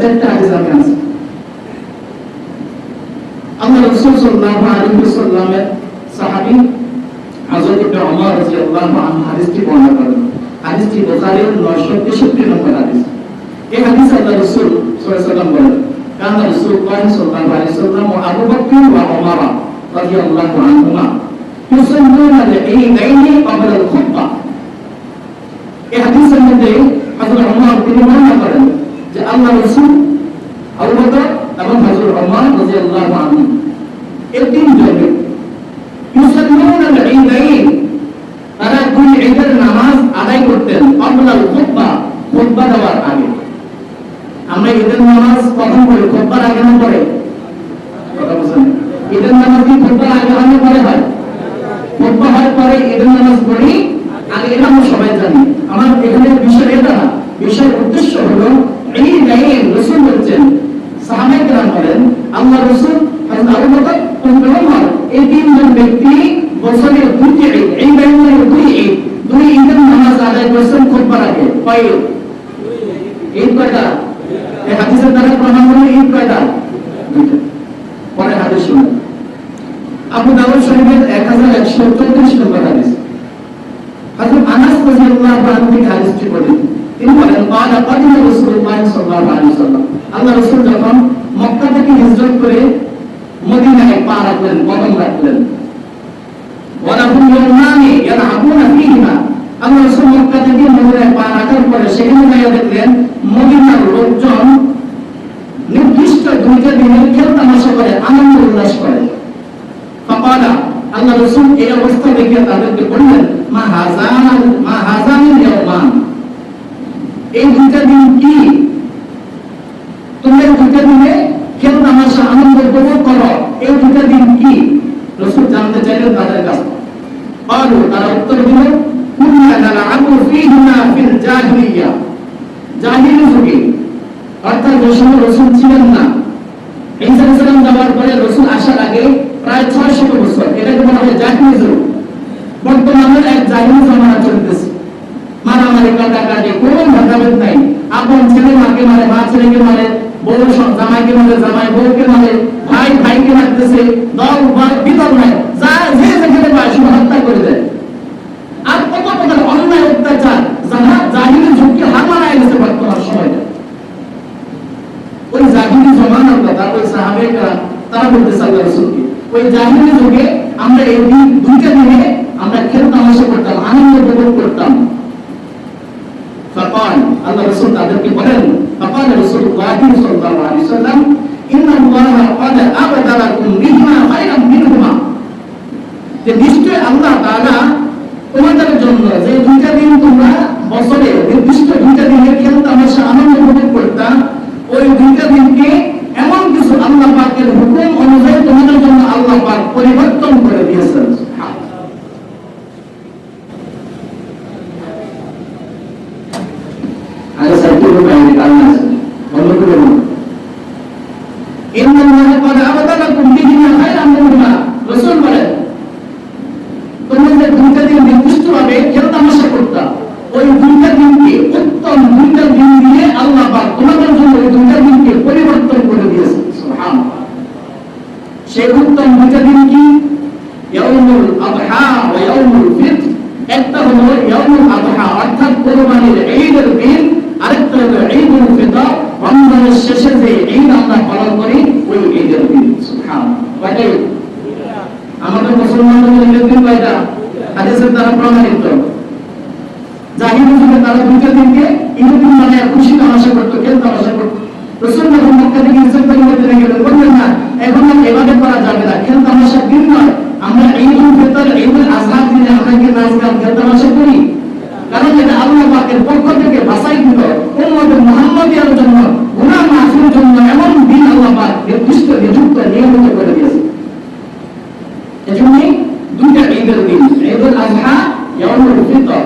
চারটা হাদিস আমি আছে আল্লাহ রাসূল সাল্লাল্লাহু আলাইহি ওয়াসাল্লামের সাহাবী হযরত ইবনে ওমর রাদিয়াল্লাহু আনহু হাদিসটি বর্ণনা করেন। হাদিসটি বুখারীর 963 নম্বর হাদিস। এই হাদিস আল্লাহ রাসূল সাল্লাল্লাহু আলাইহি ওয়াসাল্লাম বলেন, কান রাসূলুল্লাহ সাল্লাল্লাহু আলাইহি ওয়াসাল্লাম ও আবু বকর ওয়া ওমর রাদিয়াল্লাহু আনহুমা ইউসাল্লুনা আল-ঈদাইনি ক্বাবলা আল-খুতবাহ এই হাদিসের মধ্যে হযরত ওমর তিনি বর্ণনা করেন যে আল্লাহ রাসূল আবু বকর এবং হযরত ওমর রাদিয়াল্লাহু আনহু এই তিনজন ইউসাল্লুনা আল-ঈদাইন তারা দুই ঈদের নামাজ আদায় করতেন ক্বাবলা আল-খুতবাহ খুতবা দেওয়ার আগে আমরা ঈদের নামাজ কখন পড়ি খুতবার আগে না পড়ে কথা বুঝছেন ঈদের নামাজ কি খুতবার আগে হয় না পরে হয় খুতবা হয় পরে ঈদের নামাজ পড়ি আগে এটা আমরা সবাই জানি আমার এখানে বিষয় এটা না বিষয়ের উদ্দেশ্য হলো এই লাইন রসুল বলছেন সাহাবায়ে কেরাম বলেন আল্লাহ রসুল হযরত আবু বকর এবং ওমর এই তিনজন ব্যক্তি বছরে দুটি ঈদ এই ব্যবহারে দুই ঈদ, দুই ঈদের নামাজ আদায় করেছেন খুববার আগে। কয় ঈদ? কয়টা? এই হাদিসের দ্বারা প্রমাণ হলো ঈদ কয়টা? পরে হাদিস শুনুন। আবু দাউদ শরীফের এক হাজার একশো চৌত্রিশ নম্বর হাদিস। হাজর আনাস রাজিয়াল্লাহু আনহু হাদিসটি বলেন তিনি বলেন কালা কাদিমা রাসূলুল্লাহ সাল্লাল্লাহু আলাইহি ওয়াসাল্লাম? আল্লাহ রাসূল যখন মক্কা থেকে হিজরত করে মদিনায় পা রাখলেন কদম রাখলেন। ওয়ালাহুম ইয়ামানি ইয়ালআবুনা ফীহিমা। আল্লাহ রাসূল মক্কা থেকে মদিনায় পা রাখার পরে সেখানে গিয়ে দেখলেন লোকজন নির্দিষ্ট দুইটা দিনের খেল তামাশা করে, আনন্দ উল্লাস করে। ফাকালা, আল্লাহ রাসূল এই অবস্থা দেখে তাদেরকে বললেন, মা হাজান, মা হাজানিল ইয়াওমান এই দুইটা দিন কি? অর্থাৎ যে রসুল ছিলেন না। ঈসা আলাইহিস সালাম যাওয়ার পরে রসুল আসার আগে প্রায় 600 বছর, এটাকে বলা হয় জাহিলি বর্তমানে এক জাহিলি জামানা চলতেছে। মারামারি, কাটাকাটি, কোনো ভেদাভেদ নাই। আপন ছেলে মাকে মারে, মা ছেলেকে মারে, বউ সব জামাইকে মারে, জামাই বউকে মারে, ভাই ভাইকে মারতেছে, দল বা বিদল নাই। যা যে যেখানে পায় সব হত্যা করে দেয়। আর কত প্রকার অন্যায় অত্যাচার, যারা জাহিলি যুগকে হার মারায় গেছে বর্তমান সময়টা ওই জাহিলি জমানার কথা ওই সাহাবেরা তারা বলতেছে আল্লাহ রাসূলকে ওই জাহিলি যুগে আমরা এই দিন দুইটা দিনে আমরা খেল তামাশা করতাম আনন্দ উপভোগ করতাম فقال الله رسول তাদেরকে বলেন فقال رسول الله صلى الله عليه وسلم ان الله قد ابدلكم بهما خيرا منهما যে নিশ্চয় আল্লাহ তাআলা তোমাদের জন্য যে দুইটা দিন তোমরা বছরে নির্দিষ্ট দুইটা দিনের খেল তামাশা আনন্দ উপভোগ করতাম ওই দুইটা দিনকে এমন কিছু আল্লাহ পাকের হুকুম অনুযায়ী তোমাদের জন্য আল্লাহ পাক পরিবর্তন করে দিয়েছেন আগে সাইকেল বাইরে কারণ আছে বন্ধ করে বলুন ইন্না আল্লাহ قد أبدلكم بهما خيرا منهما দিনকে পরিবর্তন করে দিয়েছে, সুবহানাল্লাহ। সেই উত্তম দুইটা দিন কি? ইয়াউমুল আদহা ওয়া ইয়াউমুল ফিতর। একটা হলো ইয়াউমুল আদহা, অর্থাৎ কুরবানির ঈদের দিন, আরেকটা হলো ঈদুল ফিতর। রমজানের শেষে যে ঈদ আমরা পালন করি ইয়ামুল ফিতর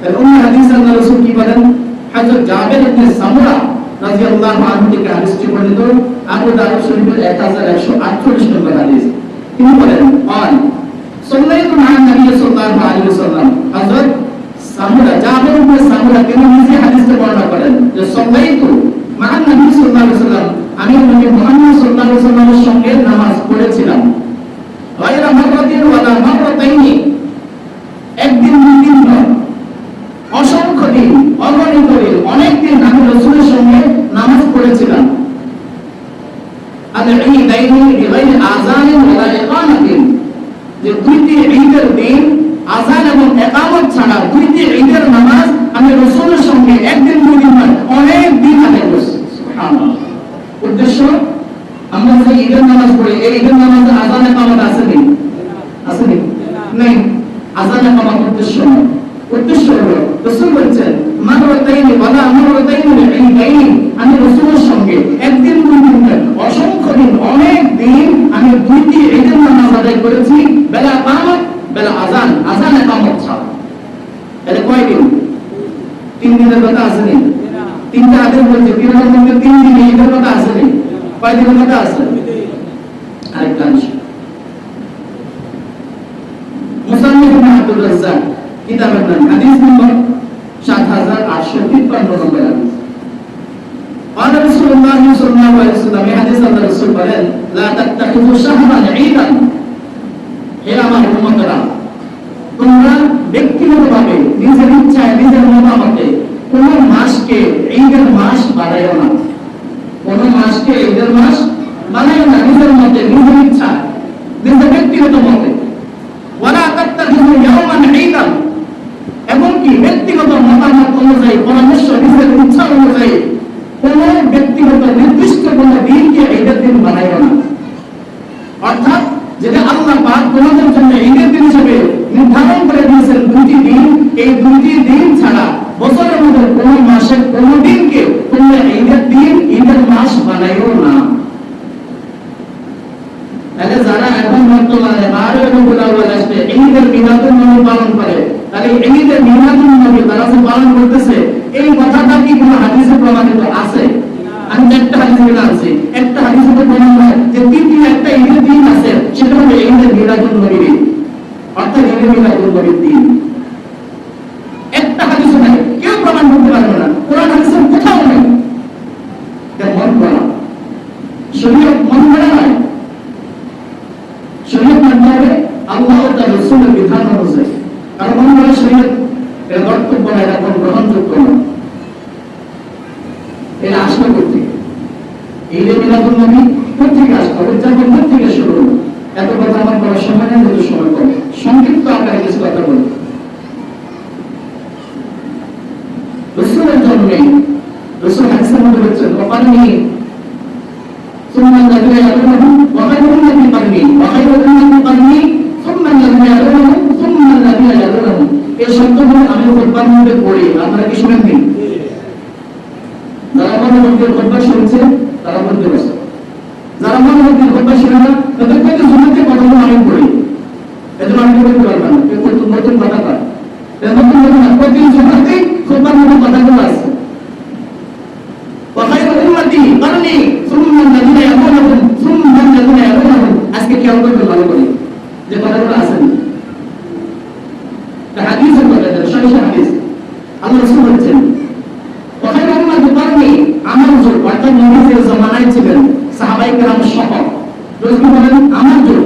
তার অন্য হাদিস আল্লাহ রাসূল কি বলেন হযরত জাবের ইবনে সামুরা রাদিয়াল্লাহু আনহু থেকে হাদিসটি বর্ণিত আবু দাউদ শরীফের 1148 নম্বর হাদিস তিনি বলেন আন সাল্লাল্লাহু আলাইহি নবী সাল্লাল্লাহু আলাইহি ওয়াসাল্লাম হযরত সামুরা জাবের ইবনে সামুরা তিনি নিজে হাদিসটি বর্ণনা করেন যে সাল্লাল্লাহু মাআন নবী সাল্লাল্লাহু আলাইহি ওয়াসাল্লাম আমি নবী মুহাম্মদ সাল্লাল্লাহু আলাইহি ওয়াসাল্লামের সঙ্গে নামাজ পড়েছিলাম। গায়রা মাররাতিন ওয়ালা মাররাতাইনি بغير আযান ওয়া ইকামাতিন যে দুইটি ঈদের দিন আযান এবং ইকামত ছাড়া দুইটি ঈদের নামাজ আমি রাসূলের সঙ্গে একদিন দুই দিন অনেক দিন আদায় করছি সুবহানাল্লাহ। উদ্দেশ্য, আমরা যে ঈদের নামাজ পড়ি, এই ঈদের নামাজে আযান ইকামত আছে নেই আছে নেই নেই। আযান ইকামত উদ্দেশ্য নয়। উদ্দেশ্য হলো, রাসূল বলেছেন মাররাতাইন ওয়া লা মাররাতাইন ঈদাইন দুইটি ঈদের নামাজ আদায় করেছি বেলা একামত বেলা আজান আজান একামত ছাড়া এটা কয়দিন তিন দিনের কথা আছে নেই তিনটা আদেশ বলছে তিনের মধ্যে তিন দিন ঈদের কথা আছে নেই কয় দিনের কথা আছে আরেকটা অংশ মুসান্নিফ ইবনে আব্দুর রাজ্জাক কিতাবের নাম হাদিস নম্বর 7853 নম্বর হাদিস قال رسول الله صلى الله عليه وسلم এই হাদিস আল্লাহ রাসূল লা তাত্তাখিযু শাহরান ঈদান হে আমার উম্মতরা তোমরা ব্যক্তিগতভাবে নিজের ইচ্ছায় নিজের মতামতে কোন মাসকে ঈদের মাস বাড়াইও না কোন মাসকে ঈদের মাস বানাইও না নিজের মতে নিজের ইচ্ছা নিজের ব্যক্তিগত মতে ওয়ালা তাত্তাখিযু ইয়াওমান ঈদান এমনকি ব্যক্তিগত মতামত অনুযায়ী পরামর্শ নিজের ইচ্ছা অনুযায়ী কোন ব্যক্তিগত নির্দিষ্ট কোন দিনকে ঈদের দিন বানাইও না অর্থাৎ যেটা আল্লাহ পাক তোমাদের জন্য ঈদের দিন হিসেবে নির্ধারণ করে দিয়েছেন দুটি দিন এই দুটি দিন ছাড়া বছরের মধ্যে কোন মাসের কোন দিনকে তোমরা ঈদের দিন, ঈদের মাস বানাইও না। তাহলে যারা এখন বর্তমানে বারো রবিউল আউয়াল আসবে, ঈদের মিলাদুন নবী পালন করে, তাহলে ঈদের মিলাদুন নবী তারা যে পালন করতেছে, এই কথাটা কি কোনো হাদিসে প্রমাণিত আছে? আমি চারটা হাদিস মিলা আছে একটা হাদিসে তো প্রমাণ হয় যে তৃতীয় একটা ঈদের দিন আছে, সেটা হলো ঈদের মিলাদুন নবীর ঈদ। অর্থাৎ ঈদের মিলাদুন নবীর দিন একটা হাদিসে নাই কেউ প্রমাণ করতে পারবে না কোরআন হাদিসের কোথাও নেই এটা মন করা শরীয়ত মন করা নয় শরীয়ত মানতে হবে আল্লাহ ও তার রসুলের বিধান অনুযায়ী কারণ মনে করে শরীয়ত এর বক্তব্য না এটা কোনো গ্রহণযোগ্য না এটা আসবে করতে এই যে মিলাদুল নবী কোথেকে আসবে উদযাপন কোথেকে শুরু হলো এত কথা আমার করার সময় নেই কিন্তু সময় কম সংক্ষিপ্ত আকারে কিছু কথা বলি রসুলের জন্মে রসুল হাদিসের মধ্যে বলছেন ওখানে ثم الذين يلونهم মধ্যে পড়ি, আপনারা কি শুনেননি? যারা আমাদের মধ্যে খোদ্া শুনছে তারা মধ্যে বসে যারা আমাদের মধ্যে খোদ্া শুনে না, তাদের কাছে শুনেছে কথাগুলো আমি পড়ি। এজন্য আমি বলতে পারব না। নতুন নতুন কথা পায়। মানে আজকে খেয়াল করবেন ভালো করে। যে কথাগুলো বলছেন কথায় আমার দোকানে আমার জোর, অর্থাৎ জমানায় ছিলেন সাহাবাই কেরাম সহ। বলেন? আমার জোর।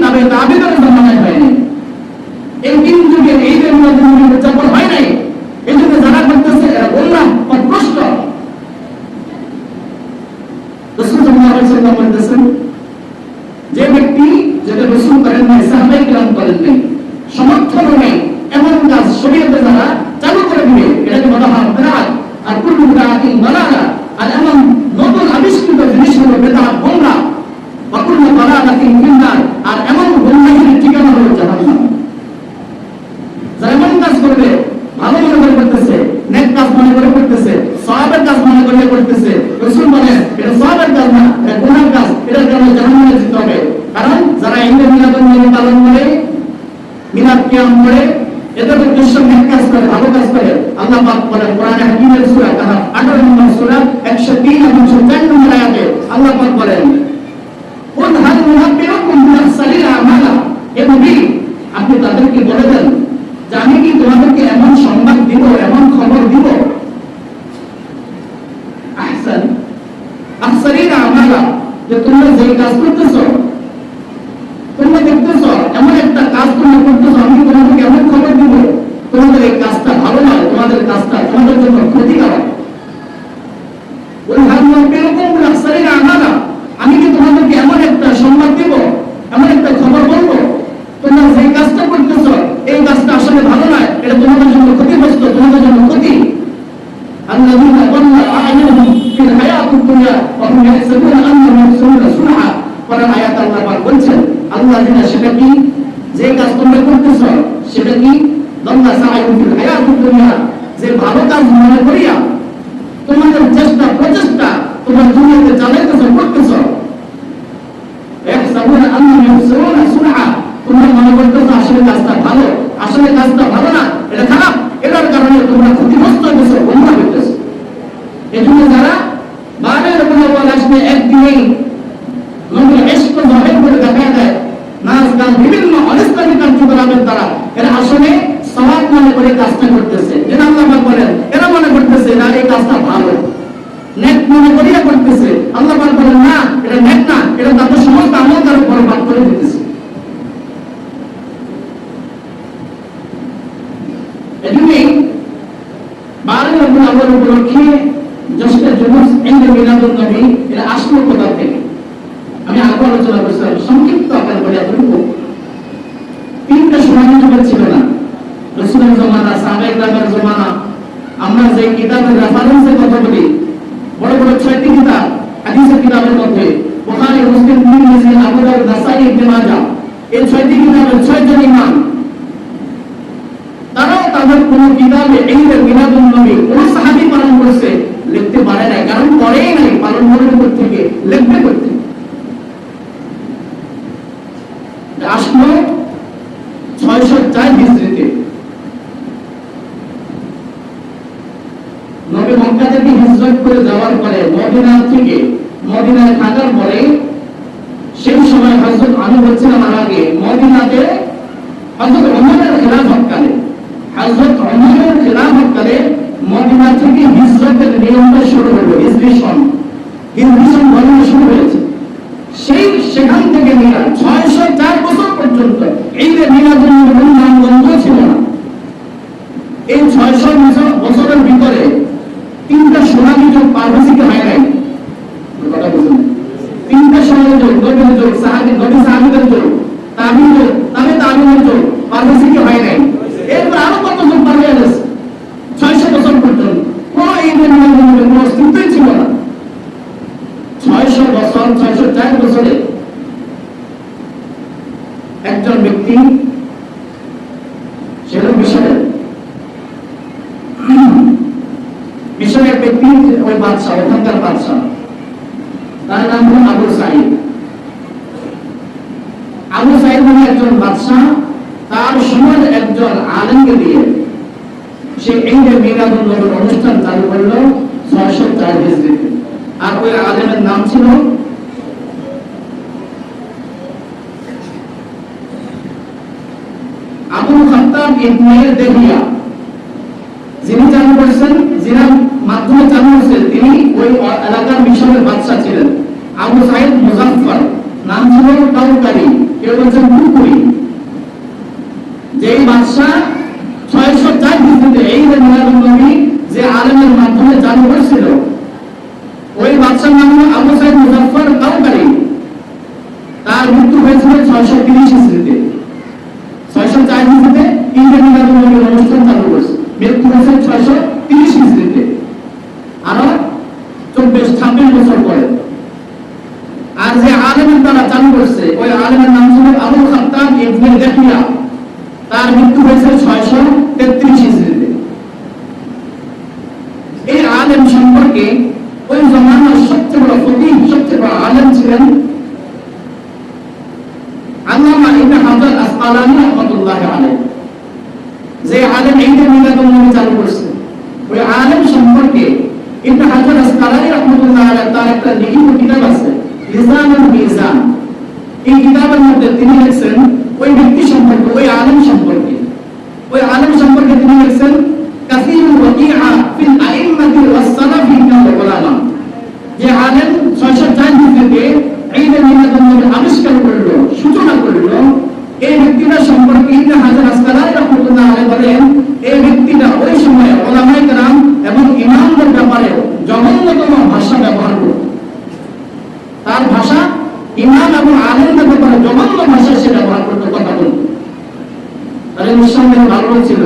তাবে তাবেঈদের জমানায় হয় এই তিন যুগের এই যে একশো তিন এবং চুপান্ন আয়াতে আল্লাহ পাক বলেন কোন হাল মুনাফিরুকুম মুহসালিল আমালা। হে নবী, আপনি তাদেরকে বলে দেন, যে আমি কি তোমাদেরকে এমন সংবাদ দিব, এমন খবর দিব? আহসান আহসালিল আমালা, যে তোমরা যেই কাজ করতেছো আল্লাহ যিনা সেটা কি? যে কাজ তোমরা করতেছ, সেটা কি? দল্লা সাহায্য যে ভালো কাজ মনে করিয়া তোমাদের চেষ্টা, প্রচেষ্টা তোমরা দুনিয়াতে চালাইতেছ, করতেছ। করতেছ, আসলে কাজটা ভালো। আসলে কাজটা ভালো না, এটা আসবে, একদিনেই নবী ইশক জাহির করে দেখা যায় নাচ বিভিন্ন অনিস্তামি কার্যকলাপের দ্বারা। এরা আসলে সওয়াব মনে করে কাজটা করতেছে। যেটা আল্লাহ বলেন, এরা মনে করতেছে, না, এই কাজটা ভালো। নেক মনে করিয়া করতেছে। আল্লাহ বলেন, না, এটা নেক না, এটা তাদের সমস্ত আমল তার উপর বাদ করে দিতেছে। এজন্যই বারো রবিউল আউয়াল উপলক্ষে জ্যেষ্ঠ জুলুস ইনদা মিলাদুন নবী এটা আসলো আলোচনা করেছিলাম সংক্ষিপ্ত আকার করে এতটুকু তিনটা সময় যুগের ছিল না। রসুলের জমানা সাহাবাই গ্রামের জমানা, আমরা যে কিতাবের রেফারেন্সের কথা বলি, বড় বড় ছয়টি কিতাব, হাদিসের কিতাবের মধ্যে, বুখারী, মুসলিম, তিরমিজি, আবু দাউদ, নাসাই, ইবনে মাজাহ এই ছয়টি কিতাবের ছয়জন ইমাম। তারাও তাদের কোন কিতাবে এই মিলাদুন নবী, কোন সাহাবী পালন করেছে, লিখতে পারে নাই, কারণ করেই নাই, পালন করার থেকে লিখবে করতে আসলো ছয়শো চার হিজড়িতে নবী মক্কা থেকে হিজরত করে যাওয়ার মদিনা থেকে মদিনায় থাকার পরে সেই সময় হযরত আমি বলছিলাম আর আগে। মদিনাতে হযরত ওমরের খিলাফতকালে হযরত ওমরের খিলাফতকালে মদিনা থেকে হিজরতের নিয়মটা শুরু হলো হিজরি সন হিজরি শুরু হয়েছে। সেই সেখান থেকে নিয়ে ছয়শো চার বছর পর্যন্ত এই যে মিলাদুল নবীর নাম বন্ধ ছিল না এই ছয়শো বছরের ভিতরে তিনটা সোনালী যুগ পারভেসিকে হয় নাই কথা বুঝুন তিনটা সোনালী যুগ নবীর যুগ সাহাবি নবী সাহাবিদের যুগ তাবিন যুগ তাবে তাবিনের যুগ পারভেসিকে হয় নাই এরপর আরও কত যুগ পার হয়ে গেছে ছয়শো বছর পর্যন্ত কোনো এই যে মিলাদুল নবীর কোনো অস্তিত্বই ছিল না ছয়শো বছর ছয়শো চার বছরে একজন ব্যক্তি সেটা মিশরের মিশরের ব্যক্তি ওই বাদশাহ ওখানকার বাদশাহ তার নাম হল আবু সাইদ আবু সাইদ নামে একজন বাদশাহ তার সময় একজন আলেমকে দিয়ে সে এই যে মিলাদুল নবীর অনুষ্ঠান চালু করল ছয়শো চার হিজড়িতে আর ওই আলেমের নাম ছিল খাত্তাব ইবনে দেহিয়া যিনি চালু করেছেন, যিনার মাধ্যমে চালু হয়েছে, তিনি ওই এলাকার মিশরের বাদশা ছিলেন। আবু সাইদ মুজাফফর, নাম ছিল কাউকারি কেউ বলছেন কুকুরি যেই বাদশা ছয়শো চার হিজড়িতে এই যে নবী যে আলেমের মাধ্যমে চালু হয়েছিল, ওই বাদশার নাম হলো আবু সাইদ মুজাফফর কাউকারি তার মৃত্যু হয়েছিল ছয়শো তিরিশ ইসরিতে ছয়শো চার ইসরিতে ইন্ডিয়ান মিলাদুল নবীর অনুষ্ঠান চালু করেছে মৃত্যু হয়েছে ছয়শো তিরিশ ইসরিতে আরও চব্বিশ ছাব্বিশ বছর পরে আর যে আলেমের দ্বারা চালু করছে ওই আলেমের নাম ছিল আবুল খাত্তাব ইবনে দেখিয়া তার মৃত্যু হয়েছে ছয়শো তেত্রিশ ইসরিতে এই আলেম সম্পর্কে ওই জমানার সবচেয়ে বড় ফকিহ সবচেয়ে বড় আলেম ছিলেন আল্লামা ইবনে হাজার আসকালানি রাহমাতুল্লাহ আলাইহি যে আলেম এই যে মিলাদুন নবী চালু করছে ওই আলেম সম্পর্কে ইবনে হাজার আসকালানি রাহমাতুল্লাহ আলাইহি লিখিত কিতাব আছে। লিসানুল মিজান এই কিতাবের মধ্যে তিনি লিখছেন, ওই ব্যক্তি সম্পর্কে, ওই আলেম সম্পর্কে ওই আলেম সম্পর্কে তিনি লিখছেন কাসীরুল ওয়াকিআ ফিল আইম্মাতি ওয়াস সালাফি মিনাল উলামা যে আলেম ছয়শো চার হিজড়িতে ঈদে মিলাদুন নবী আবিষ্কার করল সূচনা করল এই ব্যক্তিটা সম্পর্কে ইবনে হাজার আসকালাই রাহমাতুল্লাহ আলাইহি বলেন এই ব্যক্তিটা ওই সময় ওলামায়ে কেরাম এবং ইমামদের ব্যাপারে জঘন্যতম ভাষা ব্যবহার করত তার ভাষা ইমাম এবং আলেমদের ব্যাপারে জঘন্য ভাষা সে ব্যবহার করতে কথা বলত ভালো ছিল।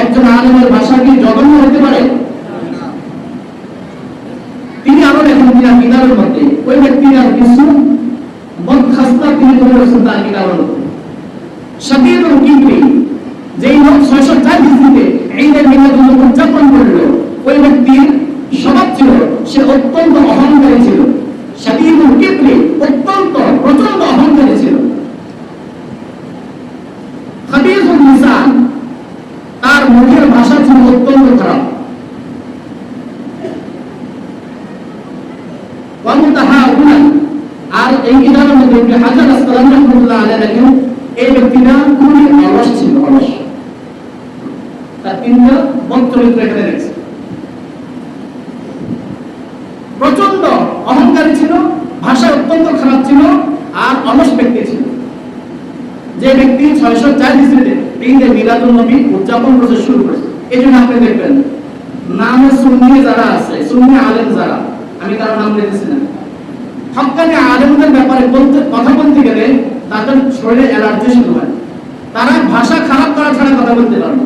একজন ভাষা কি জঘন্য হতে পারে? তিনি আরও কিতাবের মধ্যে। ওই ব্যক্তির কিছু বদখাস্তা তিনি ধরেছেন তার মধ্যে যেই লোক ছয়শো চার ঈদের মিলাদুল নবী উদযাপন করল, ওই ব্যক্তির স্বভাব ছিল, সে অত্যন্ত অহংকারী ছিল। শবীরুল কিবরি অত্যন্ত প্রচণ্ড অহংকারী ছিল খাবিজুল লিসান তার মুখের ভাষা ছিল অত্যন্ত খারাপ ওয়ামুতাহাউনা আর এই কিতাবের মধ্যে ইবনে হাজার আসকালানি রাহমাতুল্লাহ আলাইহি লেখেন এই ব্যক্তিটা খুবই অলস ছিল অলস তার তিনটা বক্তব্য এখানে রেখেছে প্রচণ্ড অহংকারী ছিল ভাষা অত্যন্ত খারাপ ছিল আর অলস ব্যক্তি ছিল যে ব্যক্তি ছয়শো চার হিসেবে ঈদে মিলাদুল নবী উদযাপন করতে শুরু করেছে, এই জন্য আপনি দেখবেন, নামে সুন্নি যারা আছে, সুন্নি আলেম যারা, আমি তার নাম লিখেছি না। হকানি আলেমদের ব্যাপারে বলতে, কথা বলতে গেলে তাদের শরীরে অ্যালার্জি শুরু হয়। তারা ভাষা খারাপ করা ছাড়া কথা বলতে পারে না।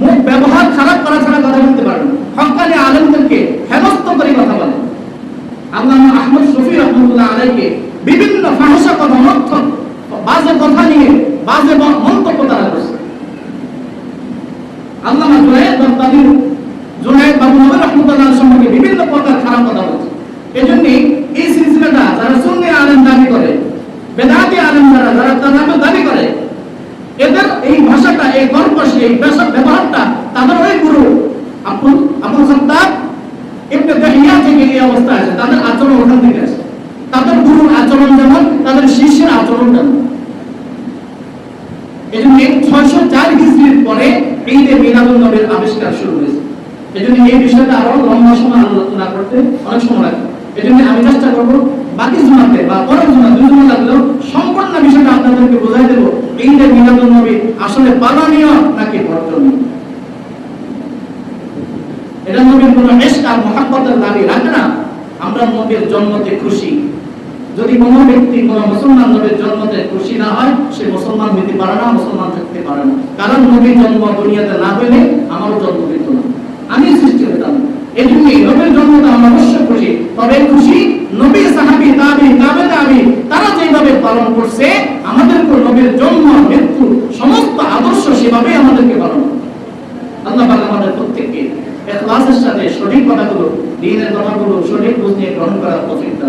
মুখ ব্যবহার খারাপ করা ছাড়া কথা বলতে পারে না। হকানি আলেমদেরকে হেনস্থ করে কথা বলে। আল্লামা আহমদ শফি রহমতুল্লাহ আলাইকে বিভিন্ন ফাহসা কথা মন্থন বাজে কথা নিয়ে বাজে মন্তব্য তারা করছে। আল্লামা জুনায়েদ বাগদাদি জুনায়েদ নবী রহমতুল্লাহ সম্পর্কে বিভিন্ন প্রকার খারাপ কথা বলছে। এজন্য এই সিলসিলাটা যারা সুন্নি আলেম দাবি করে, বেদাতি আলেম যারা যারা তাদের দাবি করে, এদের এই ভাষাটা, এই কর্কশ এই ব্যবহারটা তাদের ওই গুরু। আব্দুল আব্দুল সত্তার ইবনে দাহিয়া থেকে এই অবস্থা আছে তাদের আচরণ ওখান থেকে আছে তাদের গুরুর আচরণ যেমন, তাদের শিষ্যের আচরণ যেমন এই জন্য ছয়শো চার হিজড়ির পরে ঈদে মিলাদুল নবীর আবিষ্কার শুরু হয়েছে। এই বিষয়টা আরও লম্বা সময় আলোচনা করতে অনেক সময় আমি চেষ্টা করব, বাকি বা পরের দুই লাগলেও সম্পূর্ণ বিষয়টা আপনাদেরকে বোঝাই দেবো, ঈদে মিলাদুল নবী আসলে পালনীয় নাকি বর্জনীয় এটা নবীর কোনো এশক আর মহাব্বতের দাবি রাখে না। আমরা নবীর জন্মতে খুশি। যদি কোনো ব্যক্তি কোনো মুসলমান নবীর জন্মতে খুশি না হয়, সে মুসলমান হইতে পারে না, মুসলমান থাকতে পারে না। কারণ নবীর জন্ম দুনিয়াতে না হইলে আমারও জন্ম হইত না। আমি সৃষ্টি হইতাম। এই নবীর আমরা অবশ্য খুশি। তবে খুশি নবী, সাহাবি তাবি তাবে তাবি তারা যেভাবে পালন করছে আমাদের নবীর জন্ম, মৃত্যু, সমস্ত আদর্শ সেভাবে আমাদেরকে পালন আল্লাহ পাক আমাদের প্রত্যেককে সাথে সঠিক কথাগুলো, দিনের কথাগুলো সঠিক বুঝ নিয়ে গ্রহণ করার প্রতিজ্ঞা